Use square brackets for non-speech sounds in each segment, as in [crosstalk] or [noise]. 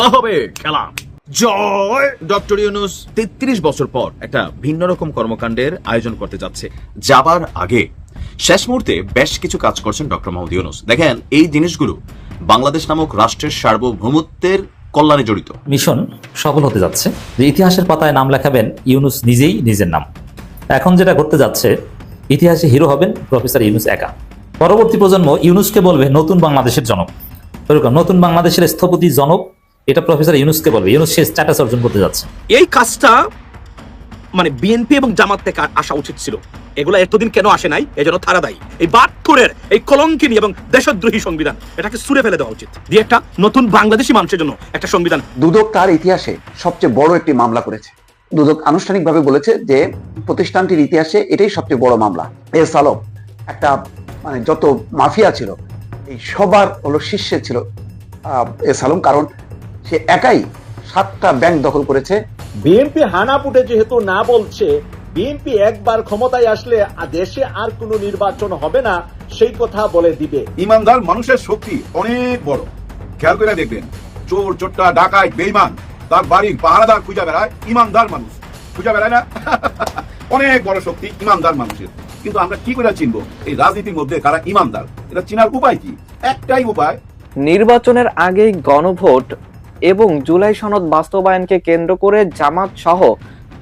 খেলা হবে খেলা। জয়! ডক্টর ইউনুস তেত্রিশ বছর পর একটা ভিন্ন রকম কর্মকাণ্ডের আয়োজন করতে যাচ্ছে। যাবার আগে শেষ মুহূর্তে বেশ কিছু কাজ করছেন ডক্টর মোহাম্মদ ইউনুস। দেখেন এই জিনিসগুলো বাংলাদেশ নামক রাষ্ট্রের সার্বভৌমত্বের কল্যাণে জড়িত। মিশন সফল হতে যাচ্ছে। যে ইতিহাসের পাতায় নাম লেখাবেন ইউনুস নিজেই নিজের নাম। এখন যেটা ঘটতে যাচ্ছে ইতিহাসে হিরো হবেন প্রফেসর ইউনুস একা। পরবর্তী প্রজন্ম ইউনুসকে বলবে নতুন বাংলাদেশের জনক। নতুন বাংলাদেশের স্থপতি জনক এটা প্রফেসর ইউনুসকে বলবে। ইউনুস সে স্ট্যাটাস অর্জন করতে যাচ্ছে। এই কাজটা মানে বিএনপি এবং জামাত থেকে আসা উচিত ছিল। এগুলো এতদিন কেন আসে নাই? এজন্য তারা দায়ী। এই বাহাত্তরের এই কলঙ্কিনী এবং দেশদ্রোহী সংবিধান এটাকে সুরে ফেলে দেওয়া উচিত। দিয়ে একটা নতুন বাংলাদেশি মানুষের জন্য একটা সংবিধান। দুদক তার ইতিহাসে সবচেয়ে বড় একটি মামলা করেছে। দুদক আনুষ্ঠানিকভাবে বলেছে যে প্রতিষ্ঠানটির ইতিহাসে এটাই সবচেয়ে বড় মামলা। এর আলম একটা মানে যত মাফিয়া ছিল এই সবার হলো শীর্ষে ছিল আহ, এস আলম কারণ সে একাই সাতটা ব্যাংক দখল করেছে। বিএনপি হানাপুটে যেহেতু না বলছে বিএনপি একবার ক্ষমতায় আসলে দেশে আর কোনো নির্বাচন হবে না সেই কথা বলে দিবে। ইমানদার মানুষের শক্তি অনেক বড়। খেয়াল করে দেখবেন চোর চোট্টা ডাকাই বেইমান তার বাড়ির পাহারাদার খুঁজা বেড়ায় ইমানদার মানুষ। খুঁজা বেড়ায় না? [laughs] অনেক বড় শক্তি ইমানদার মানুষের। কিন্তু আমরা কি করে চিনবো? এই রাজনীতির মধ্যে কারা ইমানদার? এটা চিনার উপায় কি? একটাই উপায়। নির্বাচনের আগেই গণভোট এবং জুলাই সনদ বাস্তবায়নকে কেন্দ্র করে জামাত সহ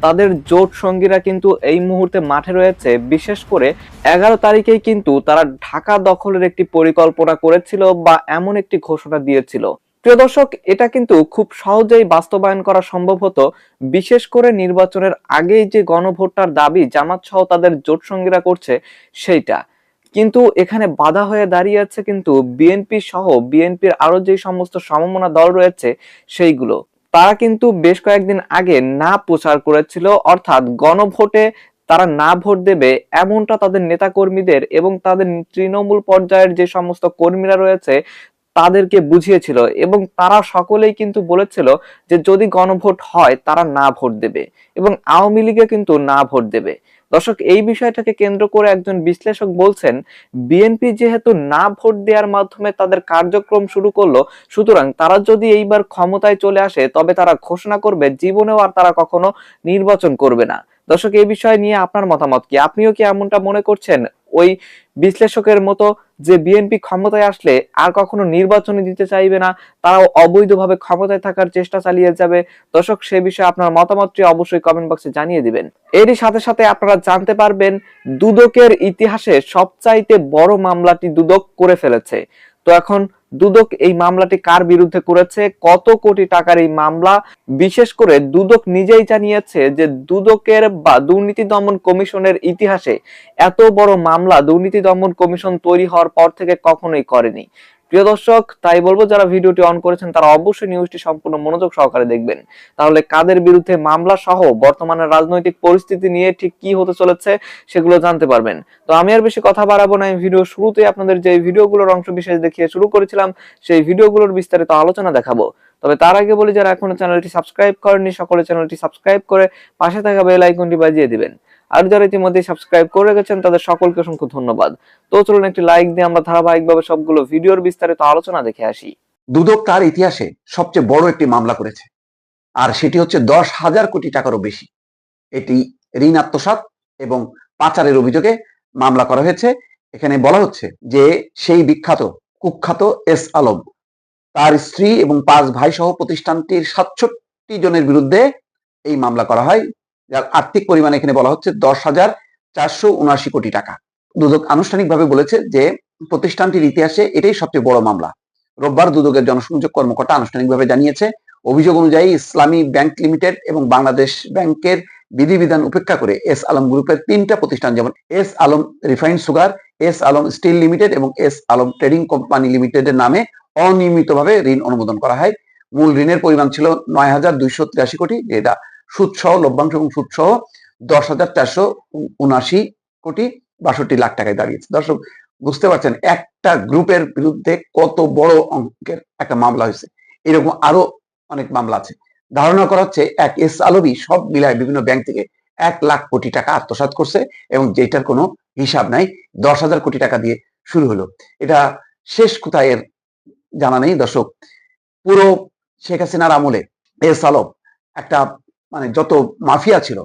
তাদের জোট সঙ্গীরা কিন্তু এই মুহূর্তে মাঠে রয়েছে। বিশেষ করে এগারো তারিখেই কিন্তু তারা ঢাকা দখলের একটি পরিকল্পনা করেছিল বা এমন একটি ঘোষণা দিয়েছিল। প্রিয় দর্শক, এটা কিন্তু খুব সহজেই বাস্তবায়ন করা সম্ভব হতো। বিশেষ করে নির্বাচনের আগেই যে গণভোটটার দাবি জামাত সহ তাদের জোট সঙ্গীরা করছে, সেইটা। কিন্তু এখানে বাধা হয়ে দাঁড়িয়ে আছে কিন্তু বিএনপি সহ বিএনপির আরও যে সমস্ত সমমনা দল রয়েছে সেইগুলো। তারা কিন্তু বেশ কয়েকদিন আগে না প্রচার করেছিল, অর্থাৎ গণভোটে তারা না ভোট দেবে এমনটা তাদের নেতাকর্মীদের এবং তাদের তৃণমূল পর্যায়ের যে সমস্ত কর্মীরা রয়েছে তাদেরকে বুঝিয়েছিল এবং তারা সকলেই কিন্তু বলেছিল যে যদি গণভোট হয়, তারা না ভোট দেবে এবং আওয়ামী লীগে কিন্তু না ভোট দেবে। দর্শক, এই বিষয়টাকে কেন্দ্র করে একজন বিশ্লেষক বলছেন, বিএনপি যেহেতু না ভোট দেওয়ার মাধ্যমে তাদের কার্যক্রম শুরু করল, সুতরাং তারা যদি এইবার ক্ষমতায় চলে আসে, তবে তারা ঘোষণা করবে, জীবনেও আর তারা কখনো নির্বাচন করবে না। দর্শক, এই বিষয় নিয়ে আপনার মতামত কি? আপনিও কি এমনটা মনে করছেন? ওই বিশ্লেষকের মতো যে বিএনপি ক্ষমতায় আসলে আর কখনো নির্বাচনে দিতে চাইবে না, তারাও অবৈধভাবে ক্ষমতায় থাকার চেষ্টা চালিয়ে যাবে। দর্শক, সে বিষয়ে আপনার মতামতটি অবশ্যই কমেন্ট বক্সে জানিয়ে দিবেন। এরই সাথে সাথে আপনারা জানতে পারবেন, দুদকের ইতিহাসে সবচাইতে বড় মামলাটি দুদক করে ফেলেছে। তো এখন দুদক এই মামলাটি কার বিরুদ্ধে করেছে? কত কোটি টাকার এই মামলা? বিশেষ করে দুদক নিজেই জানিয়েছে যে দুদকের বা দুর্নীতি দমন কমিশনের ইতিহাসে এত বড় মামলা দুর্নীতি দমন কমিশন তৈরি হওয়ার পর থেকে কখনোই করেনি। প্রিয় দর্শক, তাই বলব যারা ভিডিওটি অন করেছেন, তারা অবশ্যই নিউজটি সম্পূর্ণ মনোযোগ সহকারে দেখবেন। তাহলে কাদের বিরুদ্ধে মামলা সহ বর্তমানে রাজনৈতিক পরিস্থিতি নিয়ে ঠিক কি হতে চলেছে সেগুলো জানতে পারবেন। তো আমি আর বেশি কথা বাড়াবো না, এই ভিডিও শুরুতে আপনাদের যে ভিডিওগুলোর অংশ বিশেষ দেখিয়ে শুরু করেছিলাম, সেই ভিডিওগুলোর বিস্তারিত আলোচনা দেখাবো। তবে তার আগে বলি, যারা এখনও চ্যানেলটি সাবস্ক্রাইব করেননি, সকলে চ্যানেলটি সাবস্ক্রাইব করে পাশে থাকা বেল আইকনটি বাজিয়ে দিবেন। আর যারা ইতিমধ্যে সাবস্ক্রাইব করে রেখেছেন, তাদের সকলকে অসংখ্য ধন্যবাদ। তো চলুন একটি লাইক দিয়ে আমরা ধারাবাহিকভাবে সবগুলো ভিডিওর বিস্তারিত আলোচনা দেখে আসি। দুদক তার ইতিহাসে সবচেয়ে বড় একটি মামলা করেছে, আর সেটি হচ্ছে দশ হাজার কোটি টাকারও বেশি। এটি ঋণ আত্মসাৎ এবং পাচারের অভিযোগে মামলা করা হয়েছে। এখানে বলা হচ্ছে যে সেই বিখ্যাত, কুখ্যাত এস আলম, তার স্ত্রী এবং পাঁচ ভাই সহ প্রতিষ্ঠানটির সাতষট্টি জনের বিরুদ্ধে এই মামলা করা হয়। যার আর্থিক পরিমাণ এখানে বলা হচ্ছে দশ হাজার চারশো উনআশি কোটি টাকা। দুদক আনুষ্ঠানিকভাবে বলেছে যে, প্রতিষ্ঠানটির ইতিহাসে এটাই সবচেয়ে বড় মামলা। রোববার দুদকের জনসংযোগ কর্মকর্তা আনুষ্ঠানিকভাবে জানিয়েছে, অভিযোগ অনুযায়ী ইসলামী ব্যাংক লিমিটেড এবং বাংলাদেশ ব্যাংকের বিধিবিধান উপেক্ষা করে এস আলম গ্রুপের তিনটা প্রতিষ্ঠান যেমন S Alam refined sugar, S Alam steel limited এবং এস আলম ট্রেডিং কোম্পানি লিমিটেডের নামে অনিয়মিতভাবে ঋণ অনুমোদন করা হয়। মূল ঋণের পরিমাণ ছিল নয় হাজার দুইশো তিরাশি কোটি। যেটা সুদ সহ লভ্যাংশ এবং সুদ সহ দশ হাজার চারশো উনআশি কোটি বাষট্টি লাখ টাকায় দাঁড়িয়েছে। দর্শক, বুঝতে পারছেন, একটা গ্রুপের বিরুদ্ধে কত বড় অঙ্কের একটা মামলা হয়েছে। এরকম আরও অনেক মামলা আছে। ধারণা করা হচ্ছে, এক এস আলবি সব মিলায় বিভিন্ন ব্যাংক থেকে এক লাখ কোটি টাকা আত্মসাৎ করছে এবং যেটার কোনো হিসাব নাই, দশ হাজার কোটি টাকা দিয়ে শুরু হলো। এটা শেষ কোথায় এর জানা নেই। দর্শক, পুরো শেখ হাসিনার আমলে এস আলম একটা মানে যত মাফিয়া ছিল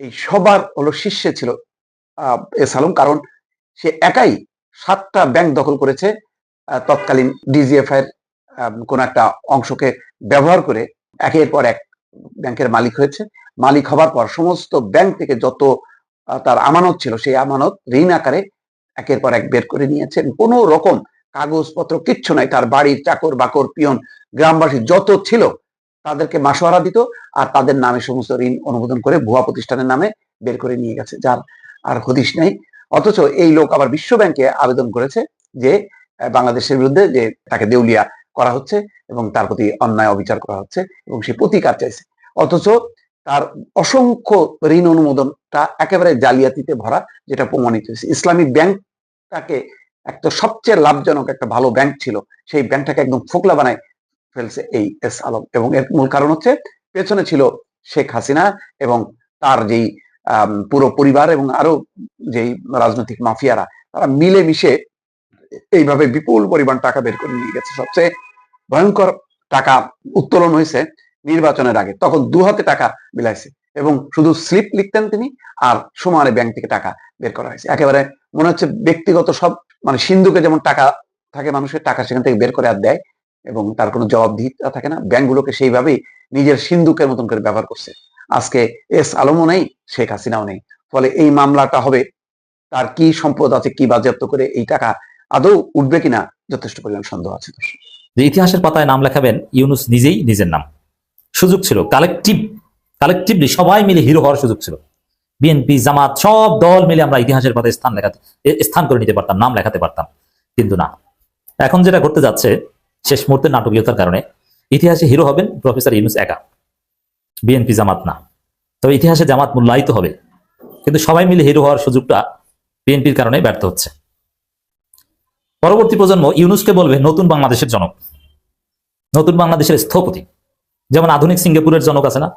এই সবার হলো শীর্ষে ছিল আহ, এস আলম কারণ সে একাই সাতটা ব্যাংক দখল করেছে তৎকালীন ডিজিএফ এর কোন একটা অংশকে ব্যবহার করে একের পর এক ব্যাংকের মালিক হয়েছে। মালিক হবার পর সমস্ত ব্যাংক থেকে যত তার আমানত ছিল সেই আমানত ঋণ আকারে একের পর এক বের করে নিয়েছেন কোনো রকম কাগজপত্র কিচ্ছু নাই তার বাড়ির চাকর বাকর পিয়ন গ্রামবাসী যত ছিল তাদেরকে মাসোয়ারা দিত আর তাদের নামে সমস্ত ঋণ অনুমোদন করে ভুয়া প্রতিষ্ঠানের নামে বের করে নিয়ে গেছে, যার আর হদিশ নেই। অথচ এই লোক আবার বিশ্ব ব্যাংকে আবেদন করেছে যে বাংলাদেশের বিরুদ্ধে যে তাকে দেউলিয়া করা হচ্ছে এবং তার প্রতি অন্যায় অবিচার করা হচ্ছে এবং সে প্রতিকার চাইছে। অথচ তার অসংখ্য ঋণ অনুমোদনটা একেবারে জালিয়াতিতে ভরা যেটা প্রমাণিত হয়েছে। ইসলামিক ব্যাংকটাকে একটা সবচেয়ে লাভজনক একটা ভালো ব্যাংক ছিল। সেই ব্যাংকটাকে একদম ফোকলা বানায় ফেলছে এই এস আলম। এবং এর মূল কারণ হচ্ছে পেছনে ছিল শেখ হাসিনা এবং তার যেই পুরো পরিবার এবং আরও যেই রাজনৈতিক মাফিয়ারা, তারা মিলে মিশে এইভাবে বিপুল পরিমাণ টাকা বের করে নিয়ে গেছে। সবচেয়ে ভয়ঙ্কর টাকা উত্তোলন হয়েছে নির্বাচনের আগে। তখন দু হাতে টাকা বিলাইছে এবং শুধু স্লিপ লিখতেন তিনি আর সমানে ব্যাংক থেকে টাকা বের করা হয়েছে। একেবারে মনে হচ্ছে ব্যক্তিগত সব মানে সিন্ধুকে যেমন টাকা থাকে মানুষের, টাকা সেখান থেকে বের করে আর দেয় এবং তার কোনো জবাবদিহিতা থাকে না। ব্যাংকগুলোকে সেইভাবেই নিজের সিন্ধুকের মতন করে ব্যবহার করছে। আজকে এস আলমও নেই, শেখ হাসিনাও নেই। ফলে এই মামলাটা হবে, তার কি সম্পদ আছে, কি বাজেয়াপ্ত করে এই টাকা আদৌ উঠবে কিনা, যথেষ্ট পরিমাণ সন্দেহ আছে যে ইতিহাসের পাতায় নাম লেখাবেন ইউনুস নিজেই নিজের নাম। সুযোগ ছিল, কালেকটিভ, কালেকটিভলি সবাই মিলে হিরো হওয়ার সুযোগ ছিল। বিএনপি, জামাত, সব দল মিলে আমরা ইতিহাসের পাতায় স্থান লেখাতে স্থান করে নিতে পারতাম, নাম লেখাতে পারতাম। কিন্তু না। এখন যেটা ঘটতে যাচ্ছে শেষ মুহূর্তের নাটকীয়তার কারণে ইতিহাসে হিরো হবেন প্রফেসর ইউনুস একা বিএনপি জামাত না। তবে ইতিহাসে জামাত মূল্যায়িত হবে, কিন্তু সবাই মিলে হিরো হওয়ার সুযোগটা বিএনপির কারণে ব্যর্থ হচ্ছে। পরবর্তী প্রজন্ম ইউনুসকে বলবে নতুন বাংলাদেশের জনক, নতুন বাংলাদেশের স্থপতি। যেমন আধুনিক সিঙ্গাপুরের জনক আছে না?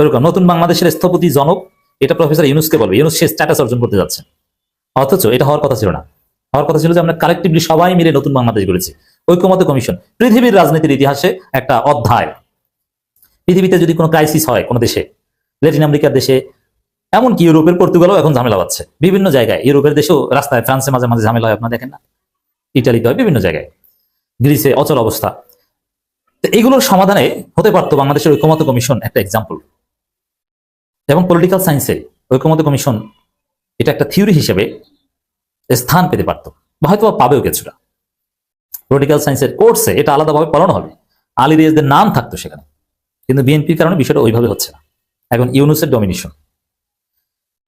ওরকম নতুন বাংলাদেশের স্থপতি জনক, এটা প্রফেসর ইউনুসকে বলবে। ইউনুস সে স্ট্যাটাস অর্জন করতে যাচ্ছে। অথচ এটা হওয়ার কথা ছিল না। হওয়ার কথা ছিল যে আমরা কালেকটিভলি সবাই মিলে নতুন বাংলাদেশ গড়েছি। ঐক্যমত কমিশন, পৃথিবীর রাজনীতির ইতিহাসে একটা অধ্যায়। পৃথিবীতে যদি কোনো ক্রাইসিস হয় কোনো দেশে ল্যাটিন আমেরিকার দেশে, এমনকি ইউরোপের পর্তুগালও এখন ঝামেলা পাচ্ছে বিভিন্ন জায়গায়, ইউরোপের দেশেও রাস্তায়, ফ্রান্সে মাঝে মাঝে ঝামেলা হয়, আপনারা দেখেন না? ইটালিতে হয়, বিভিন্ন জায়গায়। গ্রিসে অচল অবস্থা। তো এগুলোর সমাধানে হতে পারতো বাংলাদেশের ঐক্যমত কমিশন একটা এক্সাম্পল এবং পলিটিক্যাল সায়েন্সে ঐক্যমত কমিশন এটা একটা থিওরি হিসেবে স্থান পেতে পারতো, বা হয়তো পাবেও কিছুটা। পলিটিক্যাল সায়েন্সের কোর্সে এটা আলাদাভাবে পড়ানো হবে। আলী রিয়াজদের নাম থাকতো সেখানে। কিন্তু বিএনপির কারণে বিষয়টা ওইভাবে হচ্ছে না। এখন ইউনুসের ডমিনেশন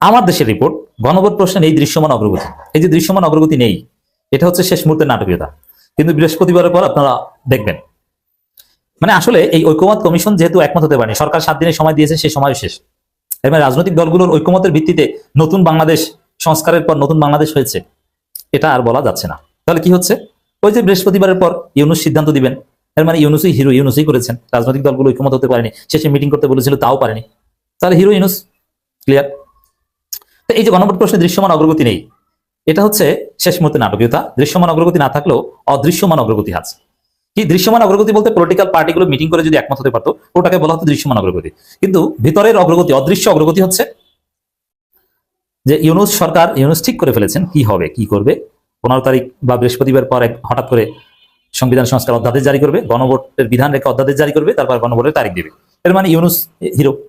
আমার দেশের রিপোর্ট গণভোট প্রশ্নের এই দৃশ্যমান অগ্রগতি। এই যে দৃশ্যমান অগ্রগতি নেই, এটা হচ্ছে শেষ মুহূর্তের নাটকীয়তা। কিন্তু বৃহস্পতিবারের পর আপনারা দেখবেন। মানে আসলে এই ঐক্যমত কমিশন যেহেতু একমত হতে পারেনি, সরকার সাত দিনের সময় দিয়েছে সেই সময় শেষ। এর মানে রাজনৈতিক দলগুলোর ঐক্যমতের ভিত্তিতে নতুন বাংলাদেশ সংস্কারের পর নতুন বাংলাদেশ হয়েছে, এটা আর বলা যাচ্ছে না। তাহলে কি হচ্ছে? ওই যে বৃহস্পতিবারের পর ইউনুস সিদ্ধান্ত দিবেন। এর মানে ইউনুসই হিরো, ইউনুসই করেছেন। রাজনৈতিক দলগুলো ঐক্যমত হতে পারেনি। শেষে মিটিং করতে বলেছিল, তাও পারেনি। তাহলে হিরো ইউনুস, ক্লিয়ার? তো এই যে গণভোট প্রশ্নে দৃশ্যমান অগ্রগতি নেই। এটা হচ্ছে শেষ মুহূর্তে নাটকীয়তা। দৃশ্যমান অগ্রগতি না থাকলেও অদৃশ্যমান অগ্রগতি আছে। কি দৃশ্যমান অগ্রগতি বলতে পলিটিক্যাল পার্টিগুলো মিটিং করে যদি একমত হতে পারতো, ওটাকে বলা হতো দৃশ্যমান অগ্রগতি। কিন্তু ভিতরের অগ্রগতি, অদৃশ্য অগ্রগতি হচ্ছে যে ইউনুস সরকার, ইউনুস ঠিক করে ফেলেছেন কি হবে, কি করবে। পনেরো তারিখ বা বৃহস্পতিবার পর এক হঠাৎ করে সংবিধান সংস্কার অধ্যাদেশ জারি করবে, গণভোটের বিধান রেখে অধ্যাদেশ জারি করবে, তারপর গণভোটের তারিখ দেবে। এর মানে ইউনুস হিরো।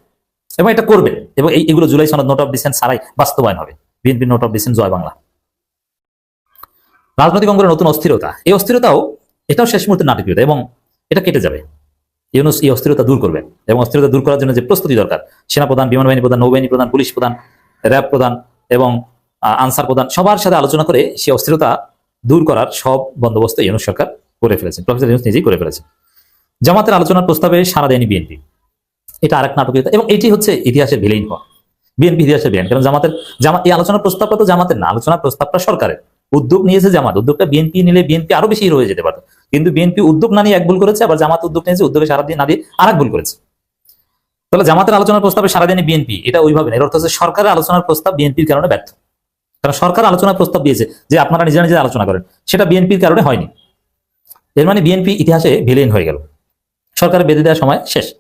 এবং এটা করবে। এবং এই- এগুলো জুলাই সনদ, নোট অফ ডিসেন্ট ছাড়াই বাস্তবায়ন হবে। বিএনপি নোট অফ ডিসেন্ট, জয় বাংলা। রাজনৈতিক অঙ্গনের নতুন অস্থিরতা। এই অস্থিরতাও, এটাও শেষ মুহূর্তে নাটকীয়তা এবং এটা কেটে যাবে। ইউনুস এই অস্থিরতা দূর করবেন। এবং অস্থিরতা দূর করার জন্য যে প্রস্তুতি দরকার, সেনাপ্রধান বিমান বাহিনী প্রধান, নৌবাহিনী প্রধান, পুলিশ প্রধান, র্যাব প্রধান এবং আনসার প্রদান সবার সাথে আলোচনা করে সেই অস্থিরতা দূর করার সব বন্দোবস্ত ইউনুস সরকার করে ফেলেছেন। প্রফেসর ইউনুস নিজেই করে ফেলেছেন। জামাতের আলোচনার প্রস্তাবে সারা দেয়নি বিএনপি। এটা আরেক নাটকীয়তা এবং এটি হচ্ছে ইতিহাসের ভিলেইন হওয়া বিএনপি ইতিহাসের ভিলেন কারণ জামাতের জামা এই আলোচনার প্রস্তাবটা তো জামাতের না, আলোচনার প্রস্তাবটা সরকারের। উদ্যোগ নিয়েছে জামাত, উদ্যোগটা বিএনপি নিলে বিএনপি আরও বেশি রয়ে যেতে পারতো। কিন্তু বিএনপি উদ্যোগ না নিয়ে এক ভুল করেছে, আবার জামাত উদ্যোগ নিয়েছে, উদ্যোগে সারা দিয়ে না দিয়ে আরেক ভুল করেছে। তাহলে জামাতের আলোচনার প্রস্তাবে সারা দিনে বিএনপি, এটা ওইভাবে এর অর্থ হচ্ছে সরকারের আলোচনার প্রস্তাব বিএনপির কারণে ব্যর্থ। কারণ সরকার আলোচনার প্রস্তাব দিয়েছে যে আপনারা নিজেরা নিজে আলোচনা করেন। সেটা বিএনপির কারণে হয়নি। এর মানে বিএনপি ইতিহাসে ভিলেন হয়ে গেল। সরকার বেঁধে দেওয়ার সময় শেষ।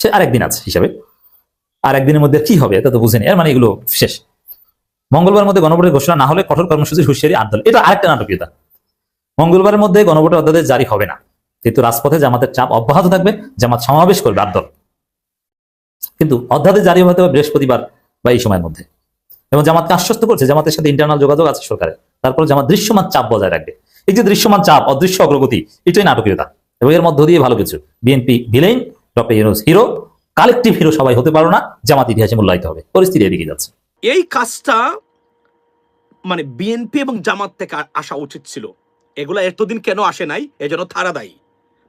সে আরেকদিন আছে হিসাবে। আর একদিনের মধ্যে কি হবে এটা তো বুঝেনি। এর মানে এগুলো শেষ। মঙ্গলবার মধ্যে গণভোটের ঘোষণা না হলে কঠোর কর্মসূচির হুঁশিয়ারি আট দল এটা আরেকটা নাটকীয়তা। মঙ্গলবারের মধ্যে গণভোটের অধ্যাদেশ জারি হবে না। কিন্তু রাজপথে জামাতের চাপ অব্যাহত থাকবে। জামাত সমাবেশ করবে আট দল। কিন্তু অধ্যাদেশ জারি হতে হবে বৃহস্পতিবার বা এই সময়ের মধ্যে। এবং জামাতকে আশ্বস্ত করছে জামাতের সাথে ইন্টারনাল যোগাযোগ আছে সরকারের। তারপর জামাত দৃশ্যমান চাপ বজায় রাখবে। এই যে দৃশ্যমান চাপ, অদৃশ্য অগ্রগতি, এটাই নাটকীয়তা। এবং এর মধ্য দিয়ে ভালো কিছু। BNP villain hero collective hero সবাই হতে পারো না, জামাত ইতিহাসে মূল্যায়িত হবে। পরিস্থিতি এদিকে যাচ্ছে। এই কাজটা মানে বিএনপি এবং জামাত থেকে আসা উচিত ছিল। এগুলা এতদিন কেন আসে নাই? এজন্য তারা দায়ী।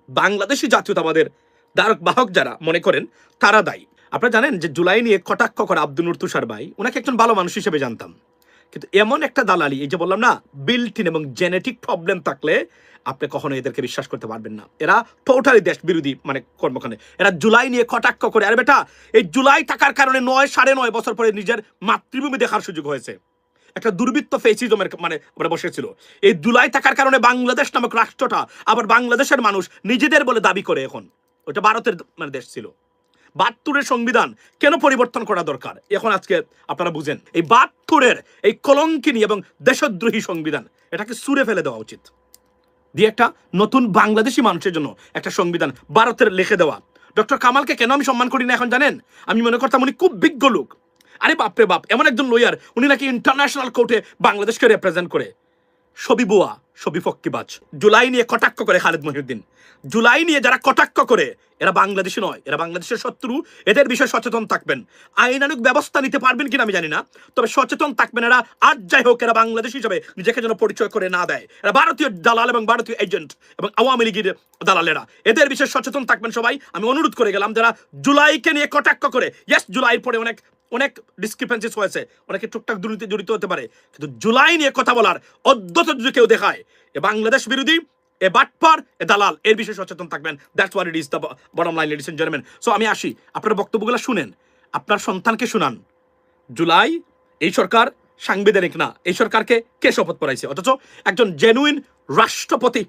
বাংলাদেশি জাতীয়তাবাদের ধারক বাহক যারা, মনে করেন, তারা দায়ী। আপনারা জানেন যে জুলাই নিয়ে কটাক্ষ করে আব্দুল তুষার ভাই, ওনাকে একজন ভালো মানুষ হিসেবে জানতাম। কিন্তু এমন একটা দালালি, এই যে বললাম না বিল্টিন এবং জেনেটিক প্রবলেম থাকলে আপনি কখনো এদেরকে বিশ্বাস করতে পারবেন না। এরা টোটালি দেশ বিরোধী মানে কর্মখানে এরা জুলাই নিয়ে কটাক্ষ করে, আরে বেটা, এই জুলাই থাকার কারণে নয়, সাড়ে নয় বছর পরে নিজের মাতৃভূমি দেখার সুযোগ হয়েছে। একটা দুর্বৃত্ত ফেসিজমের মানে মানে বসেছিল। এই জুলাই থাকার কারণে বাংলাদেশ নামক রাষ্ট্রটা আবার বাংলাদেশের মানুষ নিজেদের বলে দাবি করে এখন। ওটা ভারতের মানে দেশ ছিল। বাহাত্তরের সংবিধান কেন পরিবর্তন করা দরকার? এখন আজকে আপনারা বুঝেন, এই বাহাত্তরের এই কলঙ্কিনী এবং দেশদ্রোহী সংবিধান, এটাকে সুরে ফেলে দেওয়া উচিত। দিয়ে একটা নতুন বাংলাদেশি মানুষের জন্য একটা সংবিধান ভারতের লিখে দেওয়া। ডক্টর কামালকে কেন আমি সম্মান করি না এখন জানেন? আমি মনে করতাম উনি খুব বিজ্ঞ লোক। আরে বাপরে বাপ, এমন একজন লয়ার উনি নাকি ইন্টারন্যাশনাল কোর্টে বাংলাদেশকে রিপ্রেজেন্ট করে। ছবি বুয়া ছবি ফক্কিবাজ জুলাই নিয়ে কটাক্ষ করে খালেদ মহিউদ্দিন। জুলাই নিয়ে যারা কটাক্ষ করে, এরা বাংলাদেশি নয়, এরা বাংলাদেশের শত্রু। এদের বিষয়ে সচেতন থাকবেন। আইনানুক ব্যবস্থা নিতে পারবেন কিনা আমি জানি না, তবে সচেতন থাকবেন এরা। আর যাই হোক, এরা বাংলাদেশ হিসাবে নিজেকে যেন পরিচয় করে না দেয়। এরা ভারতীয় দালাল এবং ভারতীয় এজেন্ট এবং আওয়ামী লীগের দালালেরা। এদের বিষয়ে সচেতন থাকবেন সবাই। আমি অনুরোধ করে গেলাম, যারা জুলাইকে নিয়ে কটাক্ষ করে ইয়েস জুলাইয়ের পরে অনেক অনেক ডিসক্রিপেন্সিস হয়েছে। অনেকে টুকটাক দুর্নীতি জড়িত হতে পারে, কিন্তু জুলাই নিয়ে কথা বলার অদ্যত যদি কেউ দেখায়, এ বাংলাদেশ বিরোধী, এ বাটপার, এ দালাল, এর বিষয়ে সচেতন থাকবেন। That's what it is the bottom line ladies and gentleman so আমি আসি। আপনার বক্তব্যগুলো শুনেন। আপনার সন্তানকে শুনান। জুলাই, এই সরকার সাংবিধানিক না। এই সরকারকে কে শপথ পড়াইছে? অথচ একজন জেনুইন রাষ্ট্রপতি,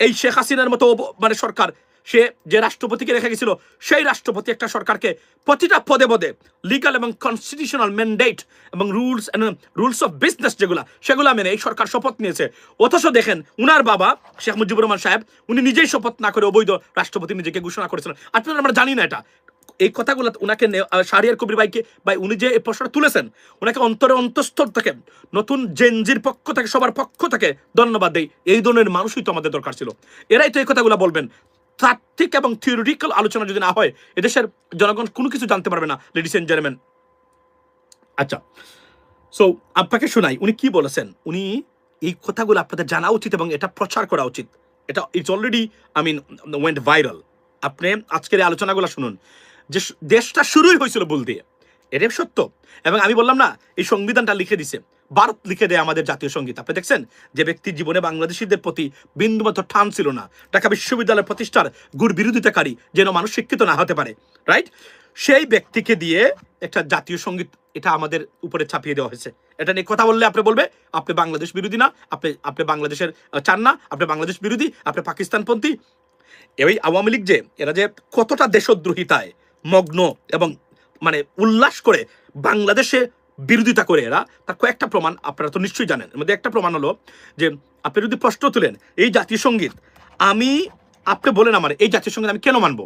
এই শেখ হাসিনার মতো মানে সরকার সে যে রাষ্ট্রপতিকে রেখে গেছিল, সেই রাষ্ট্রপতি একটা সরকারকে প্রতিটা পদে পদে লিগাল এবং কনস্টিটিউশনাল ম্যান্ডেট এবং রুলস রুলস অফ বিজনেস যেগুলো, সেগুলো মেনে এই সরকার শপথ নিয়েছে। অথচ দেখেন, উনার বাবা শেখ মুজিবুর রহমান সাহেব, উনি নিজেই শপথ না করে অবৈধ রাষ্ট্রপতি নিজেকে ঘোষণা করেছিলেন আপনারা আমরা জানি না এটা। এই কথাগুলো উনাকে শাহরিয়ার কবির ভাইকে ভাই উনি যে এই প্রশ্নটা তুলেছেন ওনাকে অন্তরে অন্তঃস্থল থেকে, নতুন জেনজির পক্ষ থেকে, সবার পক্ষ থেকে ধন্যবাদ দেই। এই ধরনের মানুষই তো আমাদের দরকার ছিল। এরাই তো এই কথাগুলো বলবেন। তাত্ত্বিক এবং থিওরিটিক্যাল আলোচনা যদি না হয়, এদেশের জনগণ কোনো কিছু জানতে পারবে না লেডিস এন্ড জেন্টলম্যান আচ্ছা সো আপনাকে শোনাই, উনি কি বলেছেন? উনি এই কথাগুলো আপনাদের জানা উচিত এবং এটা প্রচার করা উচিত। এটা it's already I mean went viral আপনি আজকের এই আলোচনাগুলো শুনুন। যে দেশটা শুরুই হয়েছিল ভুল দিয়ে, এটাই সত্য। এবং আমি বললাম না, এই সংবিধানটা লিখে দিছে। ভারত লিখে দেয় আমাদের জাতীয় সংগীত। আপনি দেখছেন? যে ব্যক্তির জীবনে বাংলাদেশিদের প্রতি বিন্দুমাত্র টান ছিল না। ঢাকা বিশ্ববিদ্যালয় প্রতিষ্ঠার গুর বিরোধিতাকারী যেন মানুষ শিক্ষিত না হতে পারে রাইট সেই ব্যক্তিকে দিয়ে একটা জাতীয় সংগীত এটা আমাদের উপরে চাপিয়ে দেওয়া হয়েছে। এটা নিয়ে কথা বললে আপনি বলবে, আপনি বাংলাদেশ বিরোধী না, আপনি আপনি বাংলাদেশের চান না, আপনি বাংলাদেশ বিরোধী, আপনি পাকিস্তানপন্থী। এই আওয়ামী লীগ যে, এরা যে কতটা দেশদ্রোহিতায়, মগ্ন এবং মানে উল্লাস করে বাংলাদেশে বিরোধিতা করে এরা, তার কয়েকটা প্রমাণ আপনারা তো নিশ্চয়ই জানেন। এর মধ্যে একটা প্রমাণ হলো যে, আপনি যদি প্রশ্ন তুলেন, এই জাতীয় সংগীত, আমি, আপনি বলেন আমার, এই জাতীয় সংগীত আমি কেন মানবো?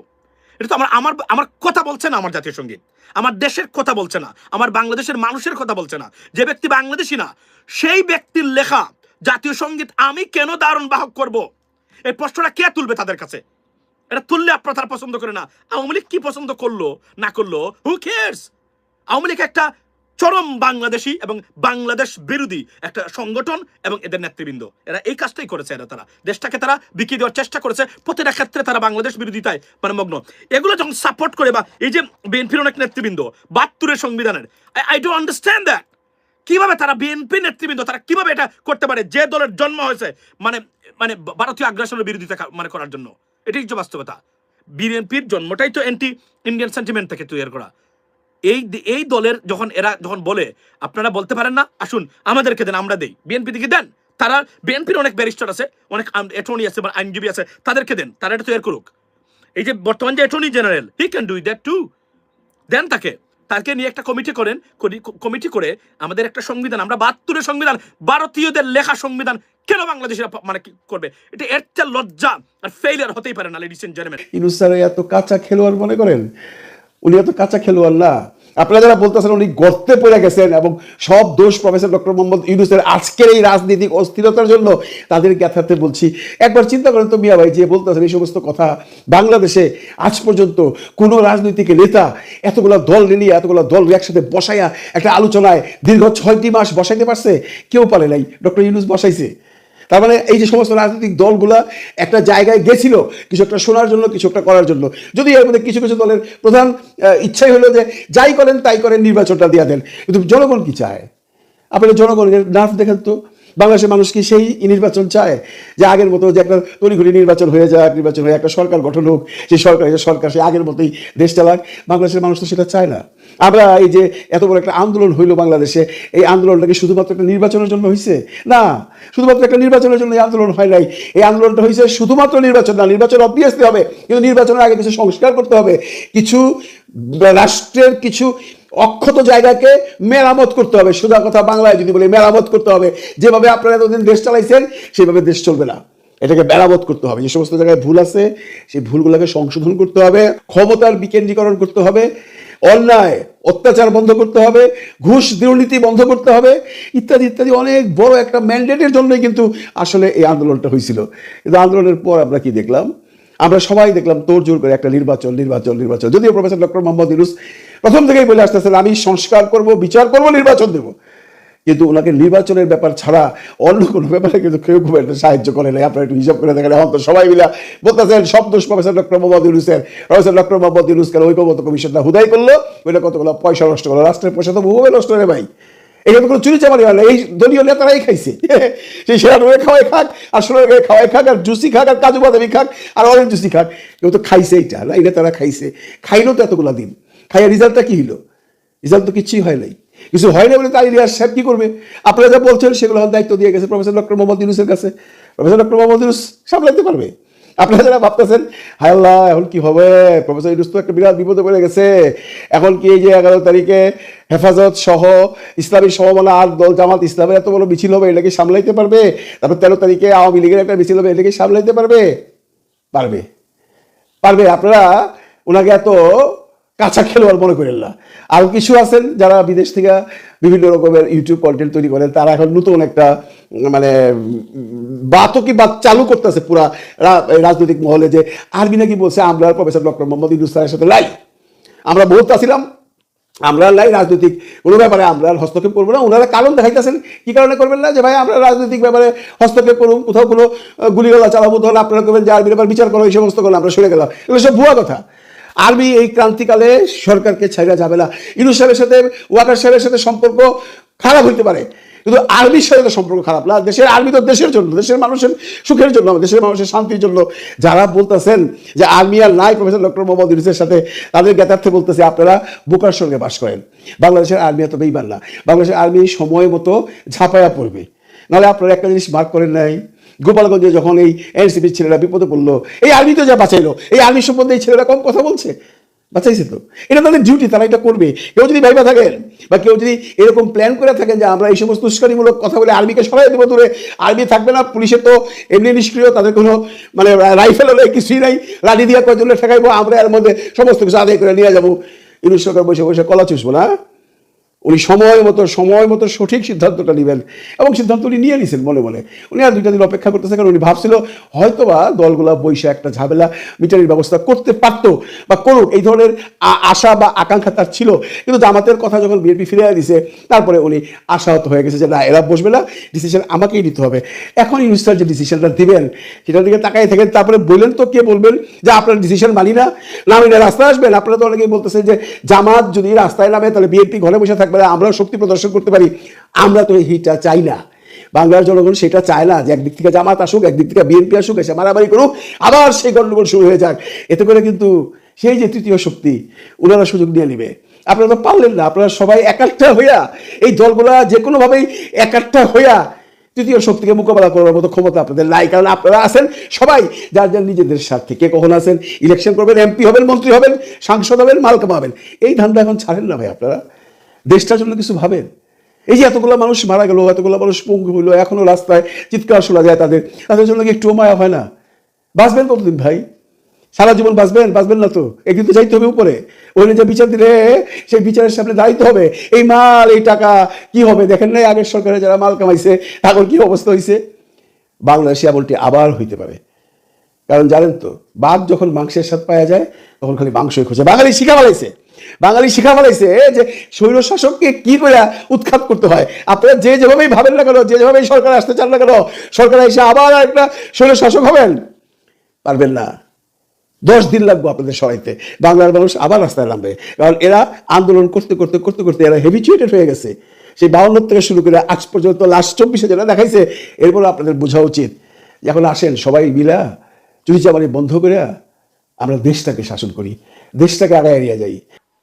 এটা তো আমার আমার আমার কথা বলছে না আমার জাতীয় সংগীত। আমার দেশের কথা বলছে না, আমার বাংলাদেশের মানুষের কথা বলছে না, যে ব্যক্তি বাংলাদেশি না, সেই ব্যক্তির লেখা, জাতীয় সংগীত আমি কেন দারুণ বাহক করব? এই প্রশ্নটা কে তুলবে তাদের কাছে? এটা তুললে আপনারা তারা পছন্দ করে না। আওয়ামী লীগ কি পছন্দ করল, না করল? হু কেয়ার্স আওয়ামী লীগ একটা চরম বাংলাদেশি এবং বাংলাদেশ বিরোধী একটা সংগঠন এবং এদের নেতৃবৃন্দ। এরা এই কাজটাই করেছে এরা তারা। দেশটাকে তারা বিকিয়ে দেওয়ার চেষ্টা করেছে। প্রতিটা ক্ষেত্রে তারা বাংলাদেশ বিরোধিতায় মানে মগ্ন। এগুলো যখন সাপোর্ট করে বা এই যে বিএনপির অনেক নেতৃবৃন্দ, বাহাত্তরের সংবিধানের আই ডোন্ট আন্ডারস্ট্যান্ড দ্যাট কীভাবে তারা বিএনপি নেতৃবৃন্দ, তারা কীভাবে এটা করতে পারে? যে দলের জন্ম হয়েছে মানে মানে ভারতীয় আগ্রাসনের বিরোধিতা মানে করার জন্য। এটাই হচ্ছে বাস্তবতা। বিএনপির জন্মটাই তো অ্যান্টি ইন্ডিয়ান সেন্টিমেন্ট থেকে তৈরি করা। এই এই দলের যখন এরা যখন বলে, আপনারা বলতে পারেন না, আসুন, আমাদেরকে দেন, আমরা দেই। বিএনপি দিকে দেন। তারা, বিএনপির অনেক ব্যারিস্টার আছে, অনেক অ্যাটর্নি আছে, বা আইনজীবী আছে, তাদেরকে দেন, তারা এটা তৈরি করুক। এই যে বর্তমান যে attorney general he can do that to then তাকে। তাকে নিয়ে একটা কমিটি করেন কমিটি করে আমাদের একটা সংবিধান, আমরা বাহাত্তরের সংবিধান, ভারতীয়দের লেখা সংবিধান কেন বাংলাদেশের মানে কি করবে? এটা এর চেয়ে লজ্জা আর ফেইলিয়ার হতেই পারে না লেডিস এন্ড জেন্টলম্যান ইনুস স্যার এত কাঁচা খেলোয়াড় মনে করেন? উনি এত কাঁচা খেলোয়াড় না। আপনারা যারা বলতেছেন উনি গর্তে পড়ে গেছেন এবং সব দোষ প্রফেসর ডক্টর মোহাম্মদ ইউনুসের আজকের এই রাজনৈতিক অস্থিরতার জন্য তাদের জ্ঞাতার্থে বলছি, একবার চিন্তা করেন তো মিয়া ভাই যে বলতেছেন এই সমস্ত কথা, বাংলাদেশে আজ পর্যন্ত কোনো রাজনৈতিক নেতা এতগুলো দল নিয়ে, এতগুলো দল একসাথে বসাইয়া একটা আলোচনায় দীর্ঘ ছয়টি মাস বসাইতে পারছে? কেউ পারে নাই। ডক্টর ইউনুস বসাইছে। তার মানে এই যে সমস্ত রাজনৈতিক দলগুলা একটা জায়গায় গেছিল কিছু একটা শোনার জন্য কিছু একটা করার জন্য। যদি এর মধ্যে কিছু কিছু দলের প্রধান ইচ্ছাই হলো যে যাই করেন, তাই করেন, নির্বাচনটা দিয়ে দেন। কিন্তু জনগণ কি চায়? আপনার জনগণের নার্ভ দেখেন তো। বাংলাদেশের মানুষ কি সেই নির্বাচন চায়? যে আগের মতো যে একটা তড়িঘড়ি নির্বাচন হয়ে যাক, নির্বাচন হয়ে একটা সরকার গঠন হোক সেই সরকার সরকার সে আগের মতোই দেশ চালাক। বাংলাদেশের মানুষ তো সেটা চায় না। আমরা এই যে এত বড় একটা আন্দোলন হইল বাংলাদেশে, এই আন্দোলনটা কি শুধুমাত্র একটা নির্বাচনের জন্য হয়েছে না, শুধুমাত্র একটা নির্বাচনের জন্য এই আন্দোলন হয় নাই। এই আন্দোলনটা হয়েছে শুধুমাত্র নির্বাচন না, নির্বাচন অবভিয়াসলি হবে। কিন্তু নির্বাচনের আগে কিছু সংস্কার করতে হবে। কিছু রাষ্ট্রের কিছু অক্ষত জায়গাকে মেরামত করতে হবে। সোজা কথা বাংলায় যদি বলি, মেরামত করতে হবে। যেভাবে আপনারা এতদিন দেশ চালাইছেন, সেভাবে দেশ চলবে না। এটাকে মেরামত করতে হবে। যে সমস্ত জায়গায় ভুল আছে, সেই ভুলগুলোকে সংশোধন করতে হবে। ক্ষমতার বিকেন্দ্রীকরণ করতে হবে। অন্যায়, অত্যাচার বন্ধ করতে হবে। ঘুষ দুর্নীতি বন্ধ করতে হবে। ইত্যাদি ইত্যাদি অনেক বড় একটা ম্যান্ডেটের জন্যই কিন্তু আসলে এই আন্দোলনটা হয়েছিল। কিন্তু আন্দোলনের পর আমরা কি দেখলাম? আমরা সবাই দেখলাম তোর জোর করে একটা নির্বাচন নির্বাচন নির্বাচন। যদিও প্রফেসর ডক্টর মোহাম্মদ ইউনুস প্রথম থেকেই বলে আসতেছেন, আমি সংস্কার করব, বিচার করব, নির্বাচন দেব। কিন্তু ওনাকে নির্বাচনের ব্যাপার ছাড়া অন্য কোনো ব্যাপারে কিন্তু কেউ খুব একটা সাহায্য করে নাই। আপনারা একটু হিসাব করে দেখেন, এখন তো সবাই মিলা বলতেছেন, সব দোষ প্রফেসর ডক্টর মোহাম্মদ ইউনুসের। প্রফেসর ডক্টর মোহাম্মদ ইউনুস কেন ঐক্যমত কমিশনটা হুদাই করল? ওইটা কতগুলো পয়সা নষ্ট করল? রাষ্ট্রের পয়সা তো বহুভাবে নষ্ট করে ভাই। এটা কোনো চুরি চামারি হয় না। এই দলীয় নেতারাই খাইছে। [laughs] সেই সেরা রয়ে খাওয়াই খাক, আর সোনা রয়ে খাওয়াই খাক, আর জুসি খাক, আর কাজু বাদামি খাক, আর অরেঞ্জ জুসি খাক। কেউ তো খাইছে এইটা, না? এই নেতারা খাইছে। খাইলো তো এতগুলা দিন। খাইয়া রিজাল্টটা কি হলো রিজাল্ট তো কিচ্ছুই হয় নাই। কিছু হয় না বলে তাই রিয়াজ সাহেব কি করবে? আপনারা যা বলছেন সেগুলো দায়িত্ব দিয়ে গেছে প্রফেসর ডক্টর মোহাম্মদ ইউনুসের কাছে। প্রফেসর ডক্টর মোহাম্মদ ইউনুস সামলাতে পারবে? আপনারা যারা ভাবতেছেন, হায় আল্লাহ, এখন কি হবে? প্রফেসর ইউনুস তো একটা বিরাট বিপদে পড়ে গেছে। এখন কি এই যে এগারো তারিখে হেফাজত সহ ইসলামী সমমানা আট দল জামাত ইসলামের এত বড় মিছিল হবে এটাকে সামলাইতে পারবে? তারপর তেরো তারিখে আওয়ামী লীগের একটা মিছিল হবে এটাকে সামলাইতে পারবে? পারবে। পারবে। আপনারা ওনাকে এত কাঁচা খেলোয়াড় মনে করেন না। আরও কিছু আছেন যারা বিদেশ থেকে বিভিন্ন রকমের ইউটিউব কন্টেন্ট তৈরি করেন, তারা এখন নতুন একটা মানে বাতকি বাত চালু করতেছে পুরা রাজনৈতিক মহলে যে আরবি নাকি বলছে, আমরা প্রফেসর ডক্টর মোহাম্মদ ইউনুস সাথে লাই। আমরা বলতেছিলাম, আমরা লাই রাজনৈতিক, কোনো ব্যাপারে আমরা হস্তক্ষেপ করব না। ওনারা কারণ দেখাইতেছেন। কি কারণে করবেন না? যে ভাই, আমরা রাজনৈতিক ব্যাপারে হস্তক্ষেপ করুন, কোথাও কোনো গুলিগালা চালাবো তাহলে আপনারা করবেন যে আর্মির ব্যাপার বিচার করো, এই সমস্ত করলে আমরা সরে গেলাম। এগুলো সব ভুয়া কথা। আর্মি এই ক্রান্তিকালে সরকারকে ছাড়া যাবে না। ইনু সাহেবের সাথে, ওয়াকার সাহেবের সাথে সম্পর্ক খারাপ হইতে পারে। কিন্তু আর্মির সাথে তো সম্পর্ক খারাপ না, দেশের আর্মি তো দেশের জন্য, দেশের মানুষের সুখের জন্য, দেশের মানুষের শান্তির জন্য। যারা বলতেছেন যে আর্মি আর নাই, প্রফেসর ডক্টর মোহাম্মদ ইউনুসের সাথে তাদের জ্ঞাতার্থে বলতেছে, আপনারা বোকার সঙ্গে বাস করেন। বাংলাদেশের আর্মি এত বেইমান না। বাংলাদেশের আর্মি সময় মতো ঝাঁপায়া পড়বে। নাহলে আপনারা একটা জিনিস মার্ক করেন নাই? গোপালগঞ্জে যখন এই এনসিপির ছেলেরা বিপদে পড়ল, এই আর্মি তো যা বাঁচাইলো, এই আর্মি সম্বন্ধে এই ছেলেরা কম কথা বলছে? বাঁচাইছে তো। এটা তাদের ডিউটি তারা এটা করবে। কেউ যদি ভাইবা থাকেন বা কেউ যদি এরকম প্ল্যান করে থাকেন যে আমরা এই সমস্ত উস্কানিমূলক কথা বলে আর্মিকে সবাই দেবো দূরে, আর্মি থাকবে না পুলিশের তো এমনি নিষ্ক্রিয়, তাদের কোনো মানে রাইফেল হলে কিছুই নাই, লাঠি দিয়ে কয়জনে ঠেকাইবো, আমরা এর মধ্যে সমস্ত কিছু আদায় করে নিয়ে যাব। ইউনিশ সরকার বসে বসে কলা চুষবো না? উনি সময় মতো সময় মতো সঠিক সিদ্ধান্তটা নেবেন এবং সিদ্ধান্ত উনি নিয়ে নিয়েছেন মনে মনে। উনি আর দুইটা দিন অপেক্ষা করতেছে কারণ উনি ভাবছিল হয়তোবা দলগুলা বৈশা একটা ঝামেলা, মিটারির ব্যবস্থা করতে পারতো বা করুক, এই ধরনের আশা বা আকাঙ্ক্ষা তার ছিল। কিন্তু জামাতের কথা যখন বিএনপি ফিরে দিছে, তারপরে উনি আশাহত হয়ে গেছে যে না, এরা বসবে না ডিসিশন আমাকেই নিতে হবে। এখন ইউনিস্টার যে ডিসিশনটা দিবেন, সেটার দিকে তাকাই থাকেন, তারপরে বললেন তো কে বলবেন? যে আপনার ডিসিশন মানি না। না রাস্তায় আসবেন। আপনারা তো অনেকেই বলতেছেন যে জামাত যদি রাস্তায় নামে, তাহলে বিএনপি ঘরে বসে থাকবে। না আমরাও শক্তি প্রদর্শন করতে পারি। আমরা তো এইটা চাই না। বাংলার জনগণ সেটা চায় না যে একদিক থেকে জামাত আসুক, একদিক থেকে বিএনপি আসুক, এসে মারামারি করুক, আবার সেই গণ্ডগোল শুরু হয়ে যাক। এতে করে কিন্তু সেই যে তৃতীয় শক্তি ওনারা সুযোগ নিয়ে নেবে। আপনারা তো পারলেন না, আপনারা সবাই একাট্টা হইয়া, এই দলগুলা যে কোনোভাবেই একাট্টা হইয়া তৃতীয় শক্তিকে মোকাবেলা করার মতো ক্ষমতা আপনাদের নাই। কারণ আপনারা আছেন সবাই, যার যার নিজেদের স্বার্থে। কে কখন আছেন? ইলেকশন করবেন, এমপি হবেন, মন্ত্রী হবেন, সাংসদ হবেন মাল কামাবেন এই ধান্দা এখন ছাড়েন না ভাই আপনারা। দেশটার জন্য কিছু ভাবেন? এই যে এতগুলো মানুষ মারা গেল, এতগুলো মানুষ পঙ্গু হইল, এখনও রাস্তায় চিৎকার শোনা যায় তাদের। তাদের জন্য কি একটু মায়া হয় না? বাঁচবেন কতদিন ভাই? সারা জীবন বাঁচবেন? বাঁচবেন না তো। একদিন তো যাইতে হবে উপরে। ওখানে যে বিচার দিলে, সেই বিচারের সামনে দাঁড়াইতে হবে। এই মাল, এই টাকা কি হবে? দেখেন নাই আগের সরকারে যারা মাল কামাইছে তাদের কি অবস্থা হয়েছে বাংলাদেশে এমনটি আবার হইতে পারে। কারণ জানেন তো, বাঘ যখন মাংসের স্বাদ পাওয়া যায়, তখন খালি মাংসই খোঁজে। বাঙালি শিখা ফেলাইছে বাঙালি শিখা ফেলাইছে যে স্বৈর শাসককে কি করে উৎখাত করতে হয়? আপনারা যে যেভাবেই ভাবেন না কেন, যে যেভাবেই সরকার আসতে চান না কেন, সরকার এসে আবার একটা স্বৈর শাসক হবেন? পারবেন না। দশ দিন লাগবে আপনাদের সরাইতে। বাংলার মানুষ আবার রাস্তায় নামবে। কারণ এরা আন্দোলন করতে করতে করতে করতে এরা হেবিচুয়েটেড হয়ে গেছে। সেই বাউন্ন থেকে শুরু করে আজ পর্যন্ত লাস্ট চব্বিশে যেটা দেখাইছে এরপর আপনাদের বোঝা উচিত। এখন আসেন সবাই মিলা চুরি চামারি বন্ধ করে আমরা দেশটাকে শাসন করি, দেশটাকে আগায় এড়িয়ে যাই।